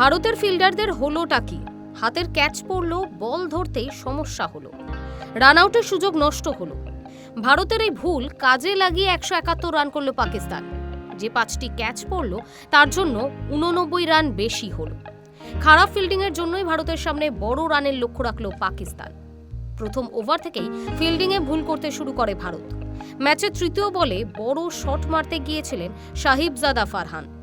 ভারতের ফিল্ডারদের হলোটা কি? হাতের ক্যাচ পড়ল, বল ধরতেই সমস্যা হলো। রান আউটের সুযোগ নষ্ট হলো। ভারতের এই ভুল কাজে লাগিয়ে একশো একাত্তর রান করল পাকিস্তান। যে পাঁচটি ক্যাচ পড়ল, তার জন্য উননব্বই রান বেশি হলো। খারাপ ফিল্ডিংয়ের জন্যই ভারতের সামনে বড় রানের লক্ষ্য রাখল পাকিস্তান। প্রথম ওভার থেকেই ফিল্ডিংয়ে ভুল করতে শুরু করে ভারত। ম্যাচের তৃতীয় বলে বড় শট মারতে গিয়েছিলেন সাহিবজাদা ফারহান।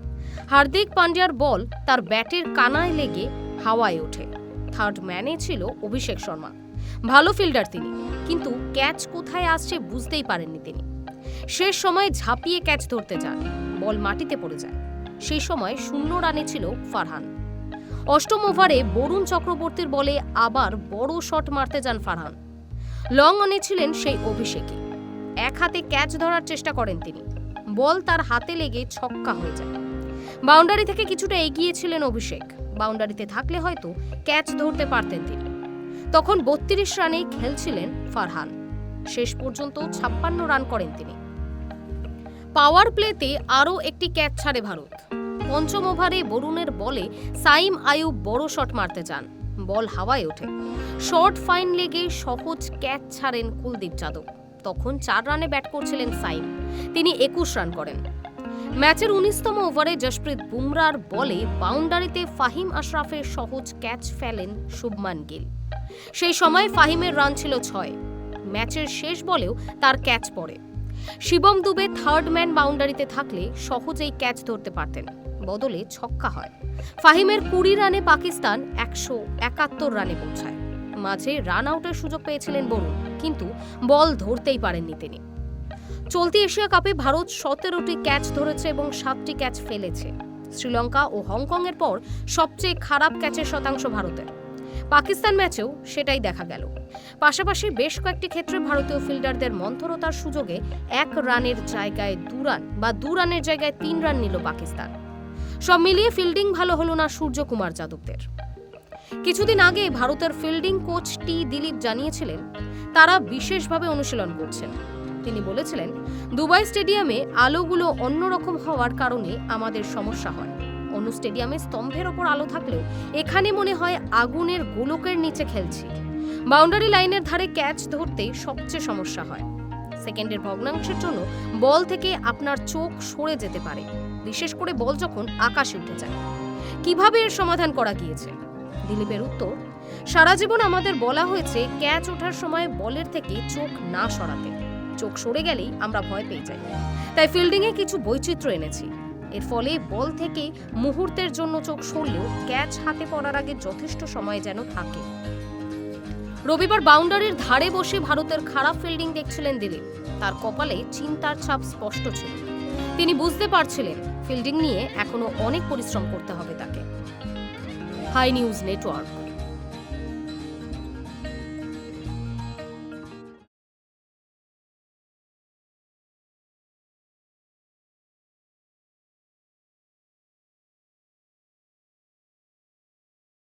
হার্দিক পান্ডিয়ার বল তার ব্যাটের কানায় লেগে হাওয়ায় ওঠে। থার্ড ম্যানে ছিল অভিষেক শর্মা। ভালো ফিল্ডার তিনি, কিন্তু ক্যাচ কোথায় আসছে বুঝতেই পারেননি তিনি। শেষ সময় ঝাঁপিয়ে ক্যাচ ধরতে যান, বল মাটিতে পড়ে যায়। সেই সময় শূন্য রানে ছিল ফারহান। অষ্টম ওভারে বরুণ চক্রবর্তীর বলে আবার বড় শট মারতে যান ফারহান। লং অনে ছিলেন সেই অভিষেকই। এক হাতে ক্যাচ ধরার চেষ্টা করেন তিনি। বল তার হাতে লেগে ছক্কা হয়ে যায়। বাউন্ডারি থেকে কিছুটা এগিয়ে ছিলেন অভিষেক। বাউন্ডারিতে থাকলে হয়তো ক্যাচ ধরতে পারতেন তিনি। তখন বত্রিশ রানেই খেলছিলেন ফারহান। শেষ পর্যন্ত ছাপ্পান্ন রান করেন তিনি। পাওয়ার প্লেতে আরও একটি ক্যাচ ছাড়ে ভারত। পঞ্চম ওভারে বরুণের বলে সাইম আয়ুব বড় শট মারতে যান। বল হাওয়ায় ওঠে। শর্ট ফাইন লেগে সহজ ক্যাচ ছাড়েন কুলদীপ যাদব। তখন চার রানে ব্যাট করছিলেন সাইম। তিনি একুশ রান করেন। ম্যাচের উনিশতম ওভারে জশপ্রীত বুমরার বলে বাউন্ডারিতে ফাহিম আশরাফের সহজ ক্যাচ ফেলেন শুভমান গিল। সেই সময় ফাহিমের রান ছিল ছয়। ম্যাচের শেষ বলেও তার ক্যাচ পড়ে। শিবম দুবে থার্ড ম্যান বাউন্ডারিতে থাকলে সহজেই ক্যাচ ধরতে পারতেন। বদলে ছক্কা হয়। ফাহিমের কুড়ি রানে পাকিস্তান একশো একাত্তর রানে পৌঁছায়। মাঝে রান আউটের সুযোগ পেয়েছিলেন বরুণ, কিন্তু বল ধরতেই পারেননি তিনি। চলতি এশিয়া কাপে ভারত সতেরোটি ক্যাচ ধরেছে এবং সাতটি ক্যাচ ফেলেছে। শ্রীলঙ্কা ও হংকংয়ের পর সবচেয়ে খারাপ ক্যাচের শতাংশ ভারতের। পাকিস্তান ম্যাচেও সেটাই দেখা গেল। পাশাপাশি বেশ কয়েকটি ক্ষেত্রে ভারতীয় ফিল্ডারদের মন্থরতার সুযোগে এক রানের জায়গায় দু রান বা দু রানের জায়গায় তিন রান নিল পাকিস্তান। সব মিলিয়ে ফিল্ডিং ভালো হলো না সূর্যকুমার যাদবদের। কিছুদিন আগে ভারতের ফিল্ডিং কোচ টি দিলীপ জানিয়েছিলেন, তারা বিশেষভাবে অনুশীলন করছেন। তিনি বলেছিলেন, দুবাই স্টেডিয়ামে আলোগুলো অন্যরকম হওয়ার কারণে আমাদের সমস্যা হয়। অন্য স্টেডিয়ামে স্তম্ভের ওপর আলো থাকলেও এখানে মনে হয় আগুনের গোলকের নিচে খেলছি। বাউন্ডারি লাইনের ধারে ক্যাচ ধরতে সবচেয়ে সমস্যা হয়। সেকেন্ডের ভগ্নাংশের জন্য বল থেকে আপনার চোখ সরে যেতে পারে। বিশেষ করে বল যখন আকাশে উঠে যায়। কীভাবে এর সমাধান করা গিয়েছে? দিলীপের উত্তর, সারা জীবন আমাদের বলা হয়েছে, ক্যাচ ওঠার সময় বলের থেকে চোখ না সরাতে। চোখ সরে গেলেই আমরা ভয় পেয়ে যাই। তাই ফিল্ডিংয়ে কিছু বৈচিত্র্য এনেছি। এর ফলে বল থেকে মুহূর্তের জন্য চোখ সরলেও ক্যাচ হাতে পড়ার আগে যথেষ্ট সময় যেন থাকে। রবিবার বাউন্ডারির ধারে বসে ভারতের খারাপ ফিল্ডিং দেখছিলেন দিলীপ। তার কপালে চিন্তার ছাপ স্পষ্ট ছিল। তিনি বুঝতে পারছিলেন ফিল্ডিং নিয়ে এখনও অনেক পরিশ্রম করতে হবে তাকে। Hi news network.